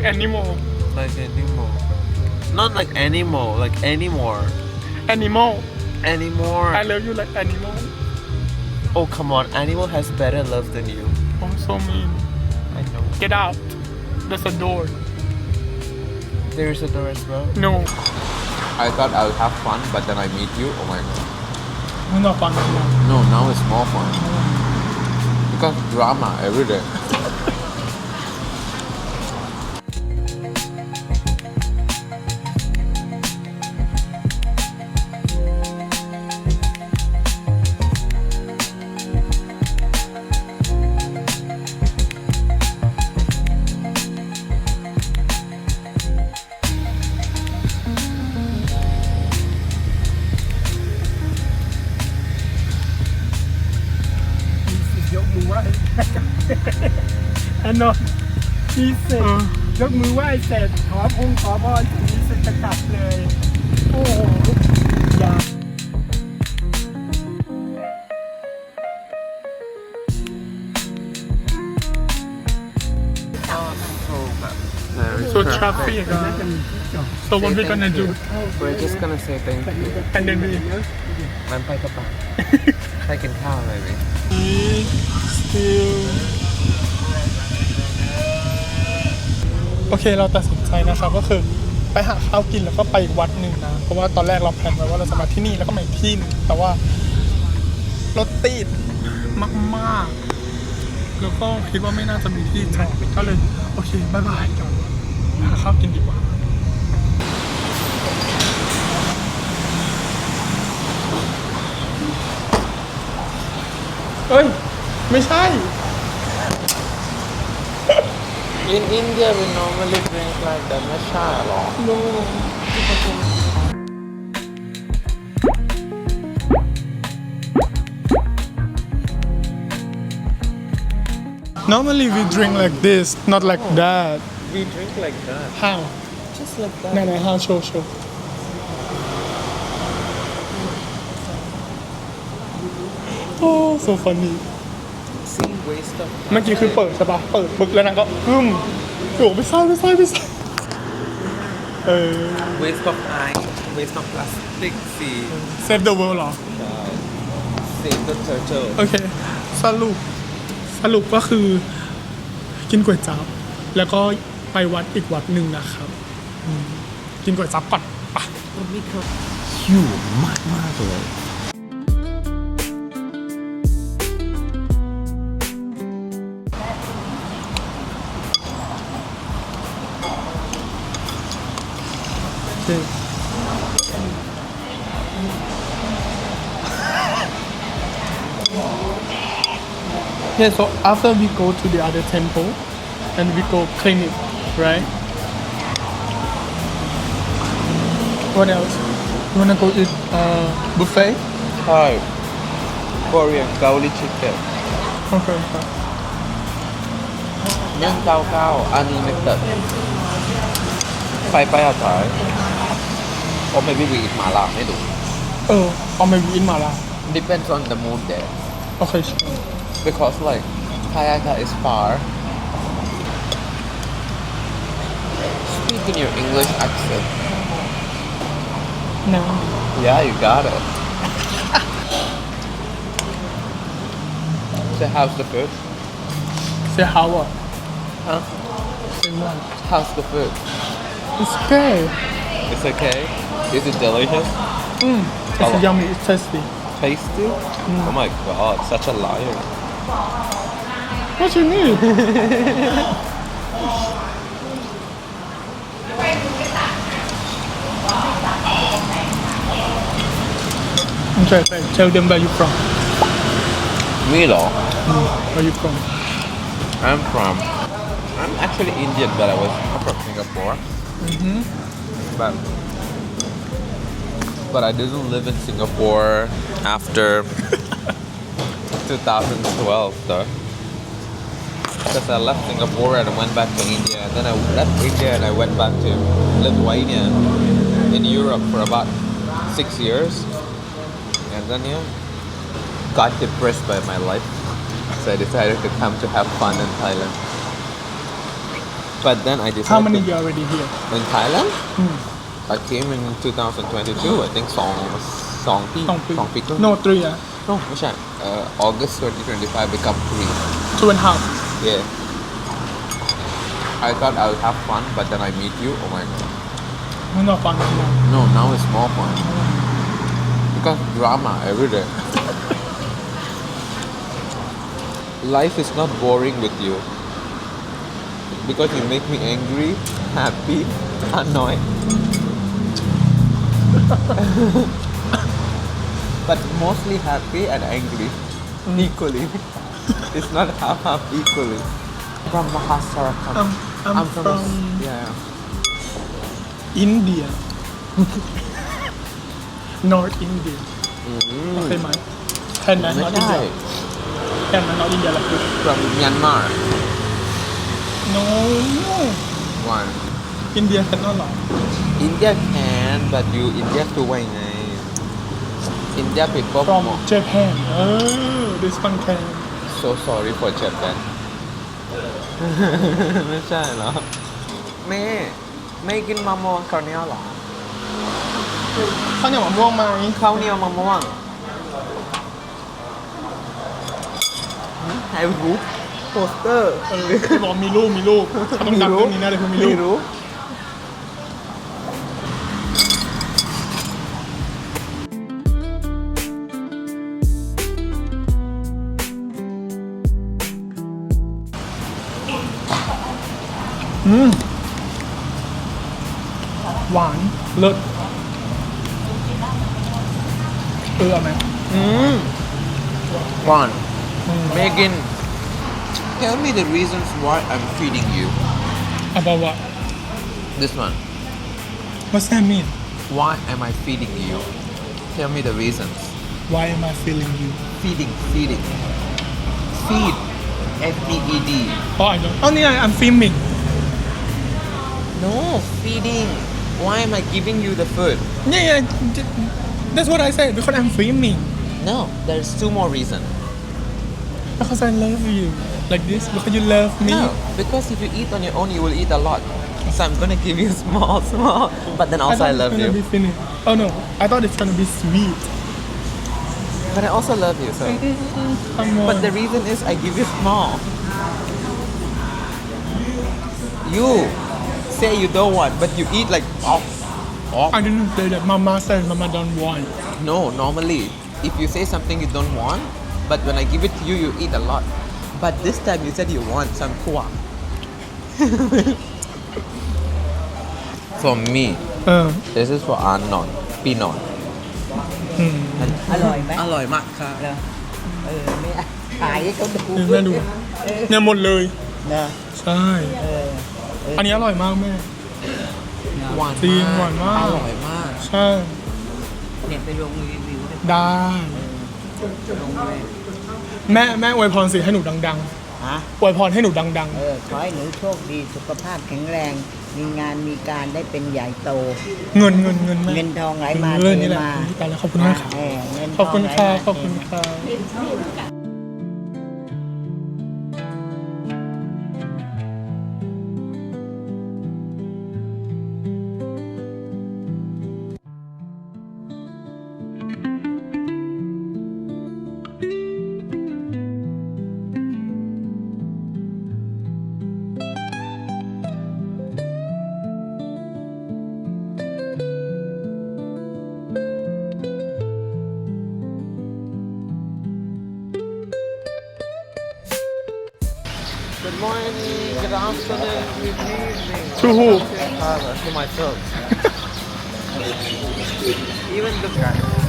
like animal like animal not like animal like anymore. Animal anymore. I love you like animal oh come on. Animal has better love than you. I'm so mean. I know. Get out. There's a door. There is a door as well? No. I thought I would have fun but then I meet you. Oh my god. มัน not fun. Anymore no now it's more fun. Because drama every day สิทธิ์ยกมือไหว้เสร็จขอพงขอพรมีสิทธิ์จะกลับเลย โอ้โหอย่า so bad very so traffic uh, so what we gonna do we're just gonna say thank you and then we มันไปกับปะไปกินข้าวอะไรไหม still โอเคเราตัดสินใจนะครับก็คือไปหาข้าวกินแล้วก็ไปอีกวัดหนึ่งนะ เพราะว่าตอนแรกเราแพลนไว้ว่าเราจะมาที่นี่แล้วก็มาอีกที่หนึงแต่ว่ารถติดมากๆ แล้วก็คิดว่าไม่น่าจะมีที่จอดก็เลยโอเคบายบายจอดหาข้าวกินดีกว่า เอ้ย ไม่ใช่ In India, we normally drink like the a lot. No. Normally we drink like this, not like oh. that. We drink like that. How? Just like that. No, no, how? Show, show. Oh, so funny. See waste of เมื่อกี้คือเปิดใช่ปะเปิดบึกแล้วนางก็อึ้มโอ้ไม่ใช่ไม่ใช่ไม่ใช่เออ waste of ice waste of plastic สิ save the world เหรอ save the turtle โอเค สรุป สรุปก็คือ กินก๋วยจั๊บแล้วก็ไปวัดอีกวัดหนึ่งนะครับอืมกินก๋วยจั๊บก่อนไปะหิวมากมากเลย โอเคYeah, so after we go to the other temple and we go clean it, right? What else? You wanna go eat uh, buffet? ใช่ Korean เกาหลี chicken Okay. okay. เนื่องเก้าเก้าอันนี้ไม่เติดไปไปอาจารย์ or maybe we eat mala. They. Oh, or maybe eat Mala. Depends on the mood there. Okay. Because like Kayaka is far. Speak in your English accent. No. Yeah, you got it. Say, how's the food? Say how what? Huh? Say what? How's the food? It's okay. It's okay. Is it delicious? Mm, it's oh. yummy. It's tasty. Tasty? Mm. Oh my god, such a liar. What you need? I'm sorry, sorry, tell them where you're from. Me? Mm. Where you from? I'm from... I'm actually Indian, but I was I'm from Singapore. Mm -hmm. But but I didn't live in Singapore after 2012, though. Because I left Singapore and I went back to India. And then I left India and I went back to Lithuania in Europe for about six years. And then yeah, got depressed by my life. So I decided to come to have fun in Thailand. But then I decided How many to- years already here in Thailand. Hmm. I came in 2022. I think สองสองปี สองปี สองปีครึ่ง No three อ่ะ no ไม่ใช่ uh, August 2025 become three two and a half yeah I thought I would have fun but then I meet you oh my god มันนอกฟังกัน no now it's more fun because drama every day life is not boring with you because you make me angry happy annoyed but mostly happy and angry mm. equally. it's not half half equally. From Maharashtra. I'm, I'm, I'm from, from yeah. India. North India. Mm. Okay, man. Hanna, not India. Hanna, not India. From Myanmar. No, no. One. India cannot หรอ India can but you India คือว่ายังไง India people from more Japan เออ this one can so sorry for Japan ไม่ใช่เหรอ แม่ ไม่กินมะม่วงข้าวเหนียวเหรอข้าวเหนียวมะม่วงไหมข้าวเหนียวมะม่วงให้รู้โปสเตอร์เออเขาบอกมีลูกมีลูกเขาต้องดังเรื่องนี้แน่เลยคือมีลูก อืมหวานเลิศเออเอาไหม อืม one Megan tell me the reasons why I'm feeding you about what this one what's that mean why am I feeding you tell me the reasons why am I feeling you feeding feeding feed F E E D oh I don't อ๋อนี่ไง I'm filming no, feeding. Why am I giving you the food? Yeah, yeah. That's what I said because I'm filming. No, there's two more reasons. Because I love you. Like this? Because you love me? No, because if you eat on your own, you will eat a lot. So I'm gonna give you small, small. But then also I, I love you. Oh no, I thought it's gonna be sweet. But I also love you, so. but the reason is I give you small. You say you don't want, but you eat like off. off. I didn't say that mama said mama don't want No, normally, if you say something you don't want, but when I give it to you, you eat a lot. But this time you said you want, so I'm poor. for me, เออ this is for Arnon, Pinon. อืม อร่อยไหม อร่อยมากค่ะ เหรอเออไม่ขายให้เขาดู นี่แม่ดูเนี่ยหมดเลย เนอะ ใช่ เออ อันนี้อร่อยมากแม่ หวานจริงหวานมาก อร่อยมาก ใช่เนี่ยไปลงรีวิวให้ได้ลงเลยแม่แม่อวยพรสิให้หนูดังฮะ ๆอวยพรให้หนูดัง เออ ขอให้หนูโชคดี สุขภาพแข็งแรง มีงานมีการได้เป็นใหญ่โต ๆ เงินเงินเงินแม่ เงินทองไหลมาเงินเทนี่แหละมาตายแล้วขอบคุณมากครับ เออเงินทขอบคุณงไหลค่ะมาขอบคุณเทมา To who? To myself. Even the guy.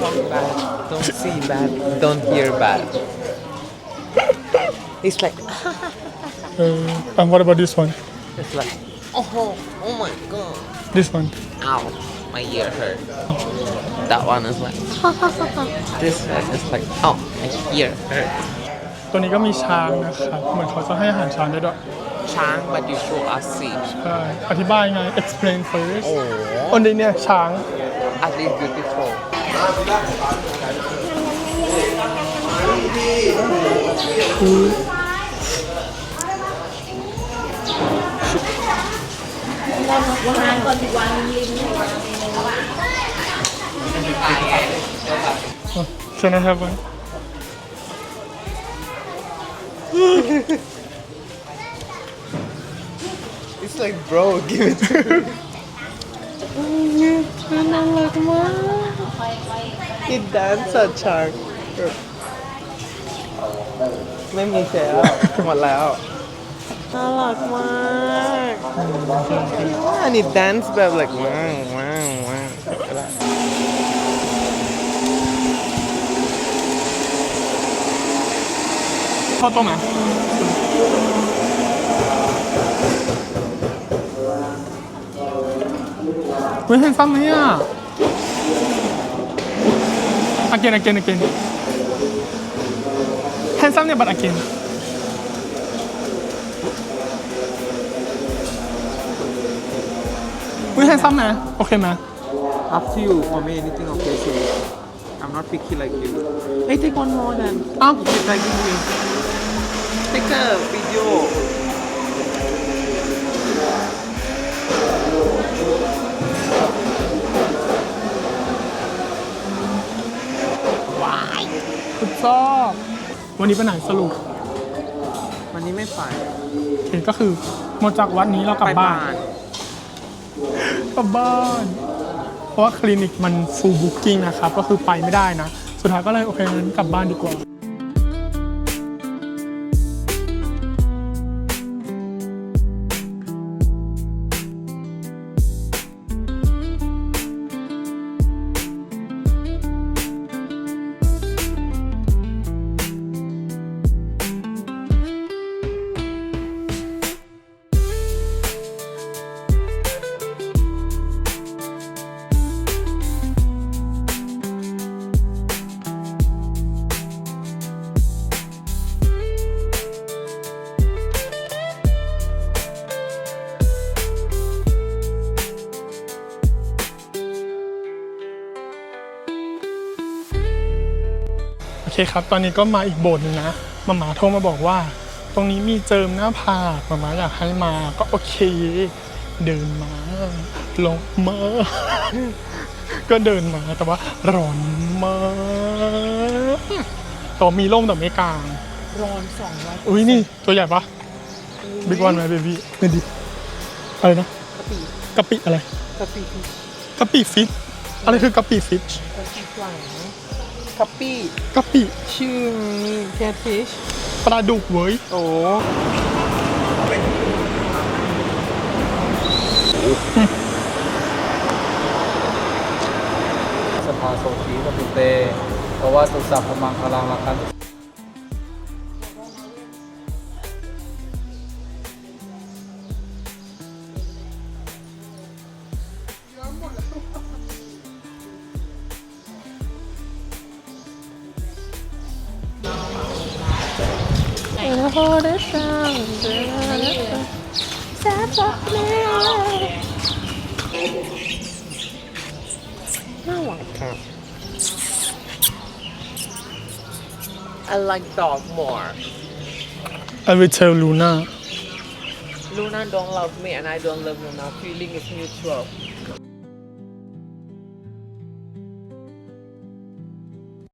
Talk bad, don't see bad, don't hear bad. It's like เออ and what about this one It's like, oh, oh my god. this one Ow, my ear hurt. That one is like, this one is like, oh, my ear hurt. ตัวนี้ก็มีช้างนะครับ เหมือนเขาจะให้อาหารช้างด้วย ด้วย Chang, but you show us see. ใช่อธิบายไง explain first โอ้อันนี้เนี่ยช้าง At least beautiful. ใช่นะครับ It's like, bro, give it to me. น่ารักมาก It dance อะช้างไม่มีเสียแล้วหมดแล้ว น่ารักมากอันนี้ dance แบบ like ว้าวว้าวว้าวเข้าตรงไหน เฮ้ยเห็นซ้ำไหมอ่ะ again again again handsome เนี่ย but again เฮ้ย handsome ไหมโอเคไหม Up to you for me anything okay so I'm not picky like you Hey take one more then อ้าว Keep tagging me Take a video สุดชอบวันนี้ไปไหนสรุปวันนี้ไม่ไปเห็นก็คือหมดจากวัดนี้เรากลับไปบ้านกลับบ้าน เพราะว่าคลินิกมัน full booking นะครับ ก็คือไปไม่ได้นะ สุดท้ายก็เลยโอเคงั้นกลับบ้านดีกว่า เคครับ ตอนนี้ก็มาอีกโบสถ์หนึ่งนะมาหมาโทรมาบอกว่า ตรงนี้มีเจิมหน้าผากมามาอยากให้มาก็โอเค เดินมาลงมาก็เดินมาแต่ว่าร้อนมากต่อมีร่มแต่ไม่กลาง ร้อนสองวันอุ้ยนี่ตัวใหญ่ปะบิ๊กวันไหมเบบี้นี่ดิอะไรนะกะปิกะปิอะไรกะปิกะปิฟิชอะไรคือกะปิฟิชกะปิหวาน กะปิกะปิชื่อแคทฟิชปลาดุกเว้ยโอ้สภาโซฟีกับปุเตเพราะว่าตุสัพพมังคลังละคันน่ารักครั I like dog more. I will tell Luna. Luna don't love me and I don't love Luna. Feeling is mutual